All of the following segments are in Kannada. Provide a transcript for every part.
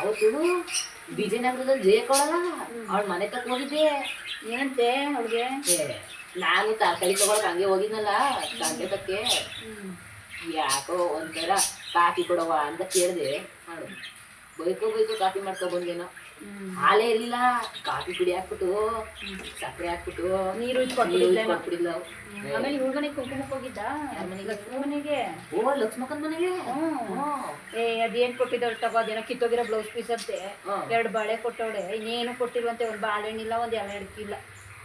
ಅವತ್ತು ವಿಜಯನಗರದಲ್ಲಿ ಜಯ ಕೊಡಲ್ಲ. ಅವಳ ಮನೆ ತಕ್ಕ ಹೋಗಿದ್ದೆ. ಏನಂತೆ ಅವಳಿಗೆ? ನಾನು ತರಕಾರಿ ತಗೊಳಕ್ ಹಂಗೆ ಹೋಗಿದ್ನಲ್ಲ ತಂದೆ ತಕ್ಕೆ ಯಾಕೋ ಒಂಥರ ಕಾಫಿ ಕೊಡವ ಅಂತ ಕೇಳಿದೆ. ಬೈಕೋ ಬೈಕೋ ಕಾಫಿ ಮಾಡ್ಕೊ ಬಂದೇನೋ ಹಾಲೇ ಇರ್ಲಿಲ್ಲ. ಕಾಫಿ ಪುಡಿ ಹಾಕ್ಬಿಟ್ಟು ಸಕ್ಕರೆ ಹಾಕ್ಬಿಟ್ಟು ನೀರು ಕೊಟ್ಬಿಡಿಲ್ಲ ಆಮೇಲೆ ಹುಡುಗನಿಗೆ ಮನೆಗೆ ಕುಂಕುಮಕ್ಕೆ ಹೋಗಿದ್ದ? ಮನೆಗೆ? ಓ ಲಕ್ಷ್ಮಕ್ಕನ ಮನೆಗೆ. ಏ ಅದೇನ್ ಕೊಟ್ಟಿದ್ದವ್ರು ತಗೋ ಅದೇನೋ ಕಿತ್ತೋಗಿರೋ ಬ್ಲೌಸ್ ಪೀಸ್ ಅಂತೆ. ಎರಡು ಬಾಳೆ ಕೊಟ್ಟವಳೆ. ಇನ್ನೇನು ಕೊಟ್ಟಿಲ್ವಂತೆ ಒಂದು ಬಾಳೆಹಣ್ಣಿಲ್ಲ ಒಂದು ಎಲೆಡ್ಕಿಲ್ಲ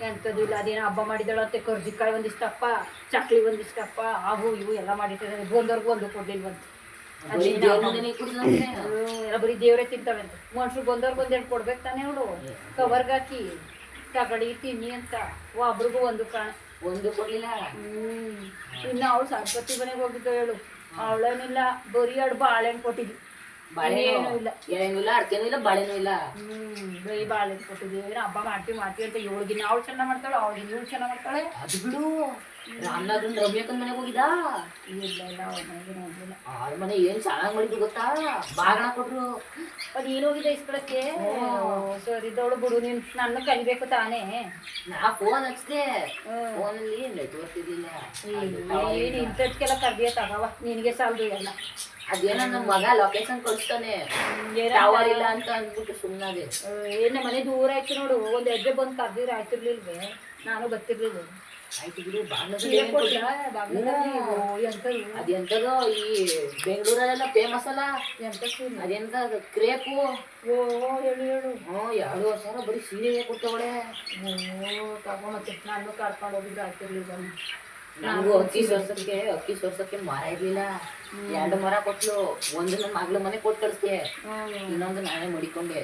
ಎಂಥದ್ದು ಇಲ್ಲ ಅದೇನೋ ಹಬ್ಬ ಮಾಡಿದಳಂತೆ ಕರ್ಜಿಕಾಯಿ ಒಂದಿಷ್ಟಪ್ಪ ಚಕ್ಲಿ ಒಂದಿಷ್ಟಪ್ಪ ಅವು ಇವು ಎಲ್ಲ ಮಾಡಿಟ್ಟಿದ್ದಾರೆ ಬಂದವ್ರಿಗೂ ಒಂದು ಕೊಡ್ಲಿಲ್ವಂತೆ. ಬರೀ ದೇವ್ರ ತಿಂತಾವಂತೆ ಮನುಷ್ರು ಬಂದವ್ರಿಗೆ ಒಂದೆರಡು ಕೊಡ್ಬೇಕು ತಾನೇ ಅವಳು ಕವರ್ಗೆ ಹಾಕಿ ತಗಡಿ ತಿನ್ನಿ ಅಂತ. ಒಬ್ರಿಗೂ ಒಂದು ಕಾಣ ಒಂದು ಕೊಡ್ಲಿಲ್ಲ. ಹ್ಮ್. ಇನ್ನ ಅವಳು ಸರಸ್ವತಿ ಮನೆಗೆ ಹೋಗಿದ್ದು ಹೇಳು. ಅವಳೇನಿಲ್ಲ ಬರೀ ಎರಡು ಬಾಳೆಹಣ್ಣು ಕೊಟ್ಟಿದ್ವಿ. ಬಾಳೆಹಣ್ಣು? ಏನೂ ಇಲ್ಲ. ಏನೂ ಇಲ್ಲ ಅಡ್ಕೆನೂ ಇಲ್ಲ ಬಾಳೆನೂ ಇಲ್ಲ. ಹ್ಮ್. ಬರೀ ಬಾಳೆಹಣ್ಣು ಕೊಟ್ಟಿದ್ವಿ. ಹಬ್ಬ ಮಾಡ್ತೀವಿ ಮಾಡ್ತೀವಿ ಅಂತ ಇವಳಿಗಿನ ಅವಳು ಚೆನ್ನಾಗಿ ಮಾಡ್ತಾಳೆ ಅವಳಿಗಿನ ಇವಳು ಚೆನ್ನಾಗಿ ಮಾಡ್ತಾಳೆ. ಅದು ಬಿಡು. ರಾಮನಾಥನ್ ರಮ್ಯಕ್ಕನ್ ಮನೆಗೆ ಹೋಗಿದ ಇಲ್ಲ ಇಲ್ಲ ಅವ್ರ ಮನೆಗೆ ಹೋಗಿಲ್ಲ ಅವ್ರ ಮನೆ ಏನ್ ಚೆನ್ನಾಗಿ ಮಾಡಿದ್ರು ಗೊತ್ತಾ? ಬಾಗಣ ಕೊಟ್ರು. ಅದು ಏನು ಹೋಗಿದೆ ಇಸ್ಕೊಳಕ್ಕೆ ಸರಿ ಇದ್ದವಳು ಬಿಡು ನೀನು ನನ್ನ ಕಲಿಬೇಕು ತಾನೇ. ನಾ ಫೋನ್ ಹಚ್ಚಿದೆ. ಫೋನಲ್ಲಿ ನೆಟ್ವರ್ಕ್ ಇದಿಲ್ಲ. ಏನು ಇಂಥದ್ಕೆಲ್ಲ ಕರ್ದಿಯ ತಗವ ನಿನಗೆ ಸಾಲದು ಎಲ್ಲ. ಅದೇನೋ ನಮ್ಮ ಮಗ ಲೊಕೇಶನ್ ಕಳಿಸ್ತಾನೆ. ಟವರ್ ಇಲ್ಲ ಅಂತ ಅಂದ್ಬಿಟ್ಟು ಸುಮ್ಮನಾದೆ ಏನು ಮನೆ ದೂರ ಆಯ್ತು ನೋಡು. ಒಂದ್ ಹೆಜ್ಜೆ ಬಂದು ಕರ್ದಿರ ಆಯ್ತಿರ್ಲಿಲ್ವೇ? ನಾನು ಗೊತ್ತಿರ್ಲಿಲ್ಲ. ಆಯ್ತು ಬಿಡು ಅದೆಂತದೋ ಈ ಬೆಂಗಳೂರಲ್ಲೆಲ್ಲ ಫೇಮಸ್ ಅಲ್ಲ? ಅದೆಂತ ಕ್ರೇಪು ಓ ಹೇಳು ಹೇಳು. ಹ್ಞೂ ಎರಡು ವರ್ಷ ಬರೀ ಸೀರೆ ಕೊಟ್ಟವಳೆ. ಓ ತಗೋ ಮತ್ತೆ ನಾನು ಕರ್ಕೊಂಡು ಹೋಗಿದ್ರೆ ಆಯ್ತಿರ್ಲಿಲ್ಲ ನಂಗೂ ಅಕ್ಕಿ ಸೋರ್ಸಕ್ಕೆ ಅಕ್ಕಿ ಸೋರ್ಸಕ್ಕೆ ಮರ ಇರ್ಲಿಲ್ಲ. ಎರಡು ಮರ ಕೊಟ್ಲು. ಒಂದು ನನ್ನ ಮಗಳ ಮನೆ ಕೊಟ್ಟು ಕಳಿಸ್ದೆ. ಇನ್ನೊಂದು ನಾನೇ ಮಡಿಕೊಂಡೆ.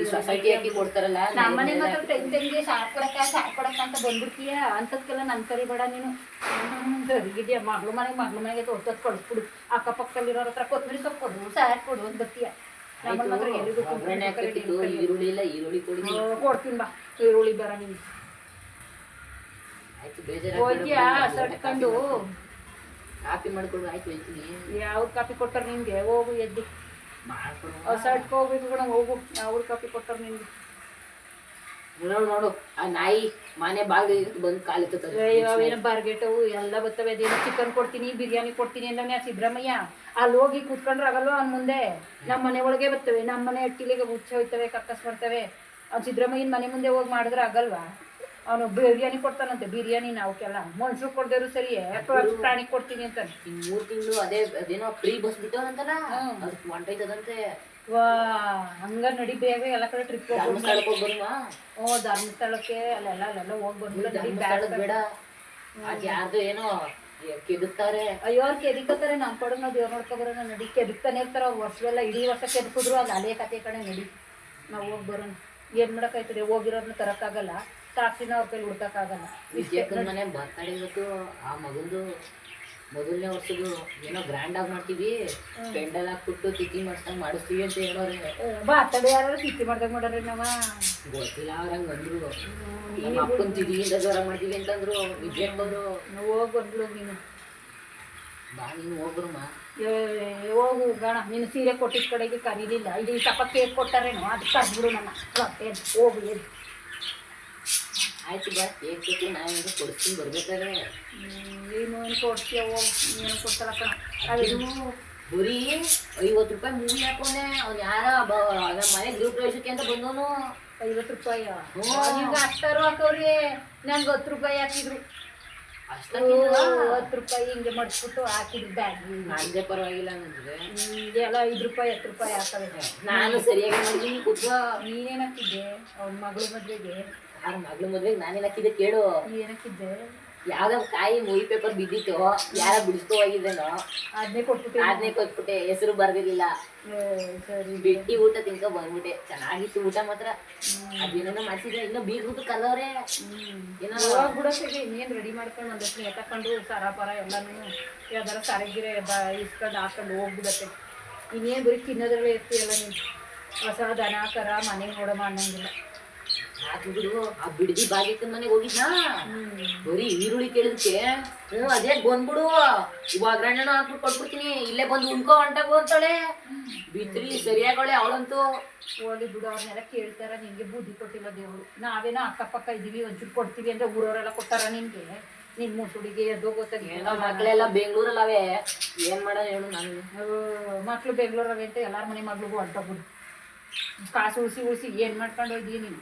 ಈ ಸೊಸೈಟಿ ಅಕ್ಕಿ ಕೊಡ್ತಾರಲ್ಲ ನಮ್ಮನೆ ಮಾತ್ರ ತೆಂಗ್ ಅಂತ ಬಂದ್ಬಿಡ್ತೀಯ? ಅಂತದ್ಕೆಲ್ಲ ನನ್ ಕರಿಬೇಡ ನೀನು. ಹ್ಮ್, ಮಗ್ಳ ಮಗ್ಳು ಮನೆಗೆ ಮಗ್ಳು ಮನೆಗೆ ತೋರ್ಸದ್ ಕಳಿಸ್ಬಿಡು. ಅಕ್ಕಪಕ್ಕದಲ್ಲಿರೋರ ಹತ್ರ ಕೊತ್ತಂಬರಿ ಸೊಪ್ಪು ಕೊಡು ಸಾರ್ ಕೊಡು ಅಂತ ಬರ್ತೀಯ. ಈರುಳ್ಳಿ ಇಲ್ಲ ಈರುಳ್ಳಿ ಕೊಡಿ ಕೊಡ್ತೀನಿ ಬಾ. ಈರುಳ್ಳಿ ಬರ ಬೇಜಾರ ಹೋಗ್ಯಾ ಸಟ್ಕೊಂಡು ಕಾಪಿ ಮಾಡ್ಕೊಡು ಆಯ್ತು ಹೋಯ್ತೀನಿ ಯಾವ್ದು ಕಾಪಿ ಕೊಟ್ಟಾರ ನಿಂಗೆ? ಹೋಗು ಎದ್ದು. ಸಟ್ಕೊ ಹೋಗ್ಬೇಕು ಕೂಡ ಹೋಗು ಅವ್ರ ಕಾಪಿ ಕೊಟ್ಟಾರ ನಿಮ್ಗೆ ನೋಡು ನೋಡು. ಆ ನಾಯಿ ಮನೆ ಬಾಗಿಲು ಬಂದು ಕಾಲಿತ್ತದ ಅವೇನೋ ಬಾರ್ಗೆಟವು ಎಲ್ಲ ಬರ್ತವೆ ಅದೇನೋ ಚಿಕನ್ ಕೊಡ್ತೀನಿ ಬಿರಿಯಾನಿ ಕೊಡ್ತೀನಿ ಅಂದವನೇ ಸಿದ್ದರಾಮಯ್ಯ. ಅಲ್ಲಿ ಹೋಗಿ ಕೂತ್ಕೊಂಡ್ರೆ ಆಗಲ್ವ ಅವ್ನ ಮುಂದೆ? ನಮ್ಮ ಮನೆ ಒಳಗೆ ಬರ್ತವೆ ನಮ್ಮ ಮನೆ ಅಟ್ಟಿಲಿಗೆ ಹುಚ್ಚ ಹೋಯ್ತವೆ ಕಕ್ಕಸ್ ಬರ್ತವೆ ಅವ್ನು ಸಿದ್ದರಾಮಯ್ಯನ ಮನೆ ಮುಂದೆ ಹೋಗಿ ಮಾಡಿದ್ರೆ ಆಗಲ್ವಾ? ಅವನು ಬಿರಿಯಾನಿ ಕೊಡ್ತಾನಂತೆ ಬಿರಿಯಾನಿ ನಾವಕ್ಕೆಲ್ಲ. ಮನುಷ್ಯರು ಕೊಡ್ದೇರು ಸರಿ ಪ್ರಾಣಿ ಕೊಡ್ತೀನಿ ಅಂತ. ಈ ಮೂರ್ ತಿಂಗಳು ಅದೇ ಅದೇನೋ ಫ್ರೀ ಬಸ್. ಅದಕ್ಕೆ ಹೊಂಟೈತದಂತೆ ವಾ ಹಂಗ ನಡಿ ಬೇಗ ಎಲ್ಲ ಕಡೆ ಟ್ರಿಪ್ ಧರ್ಮಸ್ಥಳಕ್ಕೆ ಹೋಗಿ ಓ ಧರ್ಮಸ್ಥಳಕ್ಕೆ ಅಲ್ಲೆಲ್ಲ ಅಲ್ಲೆಲ್ಲ ಹೋಗಿ ಧರ್ಮಸ್ಥಳಕ್ಕೆ ಬೇಡ. ಅದು ಯಾರ್ದು ಏನೋ ಕೆದಕ್ತಾರೆ. ಅಯ್ಯೋ ಅವ್ರು ಕೆದಿಕತ್ತಾರೆ ನಮ್ಮ ಕಡೆ ನಾವು ದೇವ್ರು ನಡಿ. ಕೆದಕ್ತಾನೆ ಇರ್ತಾರೆ ಅವ್ರು ವರ್ಷವೆಲ್ಲ ಇಡೀ ವರ್ಷ ಕೆದಕಿದ್ರು ಅದು ಅಲೆ ಕತೆ ಕಡೆ ನಡಿ. ನಾವು ಹೋಗಿ ಬರೋಣ. ಏನು ಮಾಡೋಕ್ಕಾಯ್ತದೆ ಹೋಗಿರೋದನ್ನ ತರೋಕ್ಕಾಗಲ್ಲ ಟ್ಯಾಕ್ಸಿನ ಅವ್ರ ಕೈಲಿ ಹುಡ್ಕೋಕ್ಕಾಗಲ್ಲ. ವಿಜಯಕ್ಕನ ಮನೆ ಬರ್ತಾಳೆ ಇವತ್ತು ಆ ಮಗಂದು ಮೊದಲನೇ ವರ್ಷದ್ದು ಏನೋ ಗ್ರ್ಯಾಂಡ್ ಆಗಿ ಮಾಡ್ತೀವಿ. ಪೆಂಡಲ್ ಹಾಕ್ಬಿಟ್ಟು ತಿಕ್ಕಿ ಮಾಡ್ಸ್ದಂಗ್ ಮಾಡಿಸ್ತೀವಿ ಅಂತ ಹೇಳೋರೆ. ಬಾತಡೆ ಯಾರು ತಿಕ್ಕಿ ಮಾಡ್ದಾಗ ಮಾಡ್ರಿ ನಾವ ಗೊತ್ತಿಲ್ಲ ಅವ್ರ ಹಂಗ ಅಂದ್ರು ನಮ್ಮ ಅಪ್ಪನ್ ಇಂದ ಜ್ವರ ಮಾಡ್ತೀವಿ ಅಂತಂದ್ರು. ವಿಜಯಕ್ಕಂದ್ರು ಹೋಗಿ ಬಂದ್ಲು ನೀನು. ಬಾ ನೀನು ಹೋಗ್ರಮ್ಮ ಹೋಗು ಗಣ ನೀನು ಸೀರೆ ಕೊಟ್ಟಿದ್ದ ಕಡೆಗೆ ಕರೀಲಿಲ್ಲ. ಇಲ್ಲಿ ತಪ್ಪ ಕೇಕ್ ಕೊಟ್ಟಾರೇನು? ಅದು ಕರ್ಬಿಡು ನನ್ನ. ಹೋಗು ಎದ್ದು ಆಯ್ತು ಬಾ ಕೇಕ್ ನಾ ನಾನು ಕೊಡ್ತೀನಿ ಬರ್ಬೇಕಾದ್ರೆ. ಏನು ನೀನು ಏನು ಕೊಡ್ತೀಯ ನೀನು ಕೊಡ್ತಾರ ಅದು ಬರೀ ಐವತ್ತು ರೂಪಾಯಿ ಮೂವಿ ಹಾಕೊಂಡೆ. ಅವ್ನು ಯಾರ ನಮ್ಮ ಮನೆ ಗೃಹ ಪ್ರವೇಶಕ್ಕೆ ಅಂತ ಬಂದವನು. ಐವತ್ತು ರೂಪಾಯಿ ಹ್ಞೂ. ಅಷ್ಟಾರು ಹಾಕವ್ರಿ. ನಂಗೆ ಹತ್ತು ರೂಪಾಯಿ ಹಾಕಿದ್ರು. ಅಷ್ಟು ಹತ್ತು ರೂಪಾಯಿ ಹಿಂಗೆ ಮಡ್ಸ್ಬಿಟ್ಟು ಹಾಕಿದ್ರು ಬ್ಯಾಗ್ ನಂದೇ ಪರವಾಗಿಲ್ಲ ಅಂದ್ರೆ ಎಲ್ಲ ಐದು ರೂಪಾಯಿ ಹತ್ತು ರೂಪಾಯಿ ಹಾಕವೆ ನಾನು ಸರಿಯಾಗಿ ಕುಟುಂಬ ನೀನೇನ್ ಹಾಕಿದ್ದೆ? ಅವ್ನ ಮಗಳ ಮದ್ವೆಗೆ. ಅವ್ರ ಮಗಳ ಮದ್ವೆಗೆ ನಾನೇನ್ ಹಾಕಿದ್ದೆ ಕೇಳು. ನೀನ್ ಹಾಕಿದ್ದೆ ಯಾವ್ದೋ ಕಾಯಿ ಮೂವಿ ಪೇಪರ್ ಬಿದ್ದಿತ್ತು. ಯಾರ ಬಿಡಿಸ್ಕೊ ಹೋಗಿದ್ದೇನೋ. ಅದನ್ನೇ ಕೊಟ್ಬಿಟ್ಟೆ. ಅದನ್ನೇ ಕೊಟ್ಬಿಟ್ಟೆ. ಹೆಸರು ಬರ್ದಿರ್ಲಿಲ್ಲ. ಸರಿ. ಬಿಟ್ಟಿ ಊಟ ತಿನ್ಕೊ ಬಂದ್ಬಿಟ್ಟೆ. ಚೆನ್ನಾಗಿತ್ತು ಊಟ ಮಾತ್ರ. ಅದೇನೇನೋ ಮಾಡ್ಸಿದ್ರೆ ಇನ್ನೂ ಬೀಗ್ಬಿಟ್ಟು ಕಲವ್ರೆ ಏನೋ ಬಿಡೋಸಿಗೆ ಇನ್ನೇನು ರೆಡಿ ಮಾಡ್ಕೊಂಡು ಒಂದಷ್ಟು ಎತ್ತಕೊಂಡು ಸರ ಪರ ಎಲ್ಲನೂ ಯಾವ್ದಾರ ಸರಗಿರೆ ಇಸ್ಕೊಂಡು ಹಾಕೊಂಡು ಹೋಗ್ಬಿಡತ್ತೆ. ಇನ್ನೇನು ಬರೀ ತಿನ್ನೋದ್ರಲ್ಲೇ ಇರ್ತೀಯಲ್ಲ ನೀನು. ಹೊಸ ದನ ಕರ ಮನೆ ನೋಡಮ್ಮ ಅನ್ನಂಗಿಲ್ಲ. ಆತು ಬಿಡು ಆ ಬಿಡ್ದಿ ಬಾಗಿಕ್ಕನ್ ಮನೆಗೆ ಹೋಗಿದ್ನಾ? ಬರೀ ಈರುಳ್ಳಿ ಕೇಳಿದಕ್ಕೆ ಹ್ಞೂ ಅದೇ ಬಂದ್ಬಿಡು. ಅಗ್ರಣ್ಣನ ಹಾಕ್ಬಿಟ್ಟು ಕೊಟ್ಬಿಡ್ತೀನಿ. ಇಲ್ಲೇ ಬಂದು ಉಣ್ಕೋ ಹೊಂಟಾಗು ಅಂತಾಳೆ. ಬಿತ್ರಿ ಸರಿಯಾಗಳೆ ಅವಳಂತೂ. ಹೋಗಿ ಬಿಡು ಅವ್ರನ್ನೆಲ್ಲ ಕೇಳ್ತಾರ ನಿಂಗೆ ಬುದ್ಧಿ ಕೊಟ್ಟಿಲ್ಲ ದೇವರು. ನಾವೇನೋ ಅಕ್ಕಪಕ್ಕ ಇದೀವಿ ಒಂಚೂರು ಕೊಡ್ತೀವಿ ಅಂದ್ರೆ ಊರವರೆಲ್ಲ ಕೊಟ್ಟಾರ ನಿನ್ಗೆ ನಿನ್ ಮುಸುಡಿಗೆ ಅದು ಗೊತ್ತಾಗಿಲ್ಲ ಮಕ್ಕಳೆಲ್ಲ ಬೆಂಗಳೂರಲ್ಲಿ ಅವೇ ಏನ್ ಮಾಡೋಣ ಹೇಳು ನಾನು ಮಕ್ಳು ಬೆಂಗಳೂರವೆ ಅಂತ ಎಲ್ಲಾರ ಮನೆ ಮಗ್ಳಿಗೂ ಹೊರಟೋಗ್ಬಿಡು ಕಾಸು ಉಳಿಸಿ ಉಳಿಸಿ ಏನು ಮಾಡ್ಕೊಂಡು ಹೋಗಿ ನೀನು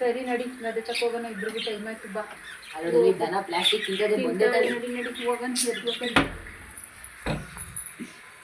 ಸರಿ ನಡಿ ನದಕ್ಕೆ ಹೋಗೋಣ ಇಬ್ರಿಗೂ ಟೈಮ್ ಆಯ್ತು ಬಾ. ಅದ್ರಲ್ಲಿ ದನ ಪ್ಲಾಸ್ಟಿಕ್ ನಡಿ ನಡಿ ಹೋಗೋಣ.